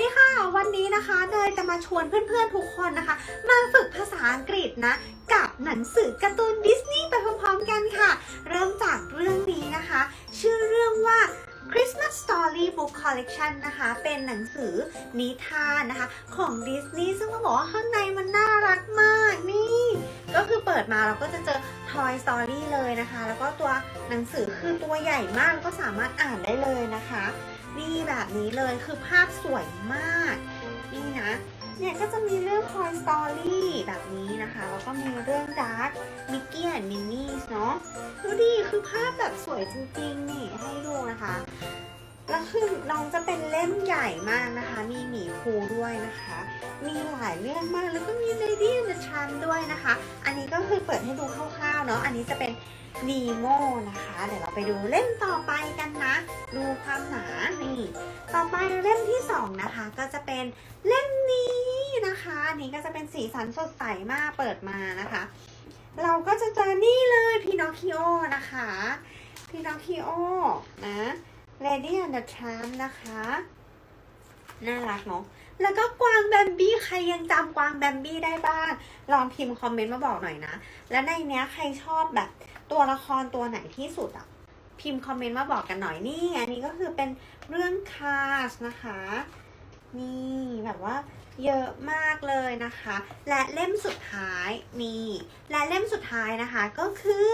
ดีค่ะวันนี้นะคะเนยจะมาชวนเพื่อนๆทุกคนนะคะ มาฝึกภาษาอังกฤษนะ กับหนังสือการ์ตูนดิสนีย์ไปพร้อมๆกันค่ะ เริ่มจากเรื่องนี้นะคะ ชื่อเรื่องว่า Christmas Story Book Collection นะคะ เป็นหนังสือนิทานนะคะ ของดิสนีย์ซึ่งต้องบอกว่าข้างในมันน่ารักมากนี่ ก็คือเปิดมาเราก็จะเจอ Toy Story เลยนะคะ แล้วก็ตัวหนังสือคือตัวใหญ่มากก็สามารถอ่านได้เลยนะคะ แบบนี้เลยคือภาพสวยมาก นี่นะ เนี่ยก็จะมีเรื่อง Toy Story แบบนี้นะคะ แล้วก็มีเรื่อง Dark Mickey and Minnie เนาะดูดิคือภาพแบบสวยจริงๆ นี่ให้ดูนะคะ แล้วคือน้องจะเป็นเล่มใหญ่มากนะคะ มีหมีภูด้วยนะคะ มีหลายเรื่องมาก แล้วก็มี Lady and the Tramp ด้วยนะคะ นี้ก็คือเปิดให้ดูคร่าวๆเนาะ อันนี้จะเป็นนีโมนะคะ เดี๋ยวเราไปดูเล่มต่อไปกันนะ ดูความหนา นี่ ต่อไปเล่มที่สองนะคะ ก็จะเป็นเล่มนี้นะคะ อันนี้ก็จะเป็นสีสันสดใสมาก เปิดมานะคะ เราก็จะเจอนี่เลยพีนอคคิโอนะคะพีนอคคิโอนะ Lady and the Tramp นะคะ น่ารักเนาะ แล้วก็กวางแบมบี้ใครยังจำกวางแบมบี้ได้บ้าง ลองพิมพ์คอมเมนต์มาบอกหน่อยนะ และในเนี้ยใครชอบแบบตัวละครตัวไหนที่สุดอะ พิมพ์คอมเมนต์มาบอกกันหน่อยนี่อันนี้ก็คือเป็นเรื่องคาสนะคะ นี่แบบว่าเยอะมากเลยนะคะ และเล่มสุดท้ายนี่และเล่มสุดท้ายนะคะก็คือ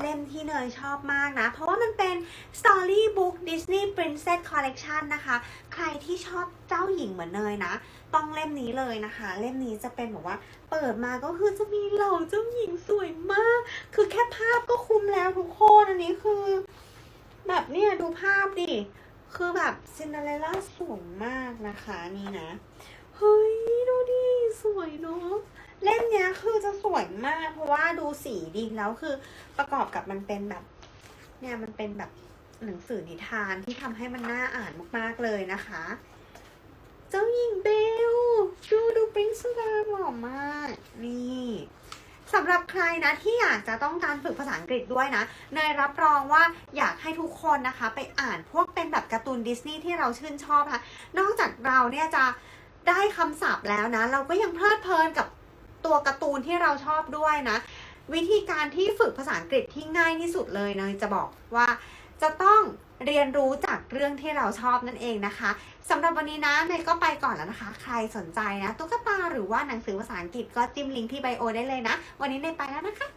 เล่มที่เนยชอบมากนะ เพราะว่ามันเป็น Storybook Disney Princess Collection นะคะ ใครที่ชอบเจ้าหญิงเหมือนเนยนะ ต้องเล่มนี้เลยนะคะ เล่มนี้จะเป็นแบบว่า เปิดมาก็คือจะมีเหล่าเจ้าหญิงสวยมาก คือแค่ภาพก็คุ้มแล้วทุกคนอันนี้คือ แบบเนี่ยดูภาพดิ คือแบบซินเดอเรลล่าสวยมากนะคะนี่นะ เฮ้ย ดูดิ สวยเนาะเล่มเนี้ยคือจะสวยมาก เพราะว่าดูสีดีแล้วคือประกอบกับมันเป็นแบบ เนี่ยมันเป็นแบบหนังสือนิทานที่ทำให้มันน่าอ่านมากๆเลยนะคะ เจ้าหญิงเบล ดูดูปริ้งสุดาหล่อมากำหรับใครนะที่อยากจะต้องการฝึกภาษาอังกฤษด้วยนะเนยรับรองว่าอยากให้ทุกคนนะคะ ไปอ่านพวกเป็นแบบการ์ตูนดิสนีย์ที่เราชื่นชอบค่ะ นอกจากเราเนี่ยจะได้คำศัพท์แล้วนะ เราก็ยังเพลิดเพลินกับตัวการ์ตูนที่เราชอบด้วยนะ วิธีการที่ฝึกภาษาอังกฤษที่ง่ายที่สุดเลยเนยจะบอกว่าจะต้อง เรียนรู้จากเรื่องที่เราชอบนั่นเองนะคะสำหรับวันนี้นะเนยก็ไปก่อนแล้วนะคะ ใครสนใจนะตุ๊กตาหรือว่าหนังสือภาษาอังกฤษก็จิ้มลิงก์ที่ไบโอได้เลยนะ วันนี้เนยไปแล้วนะคะ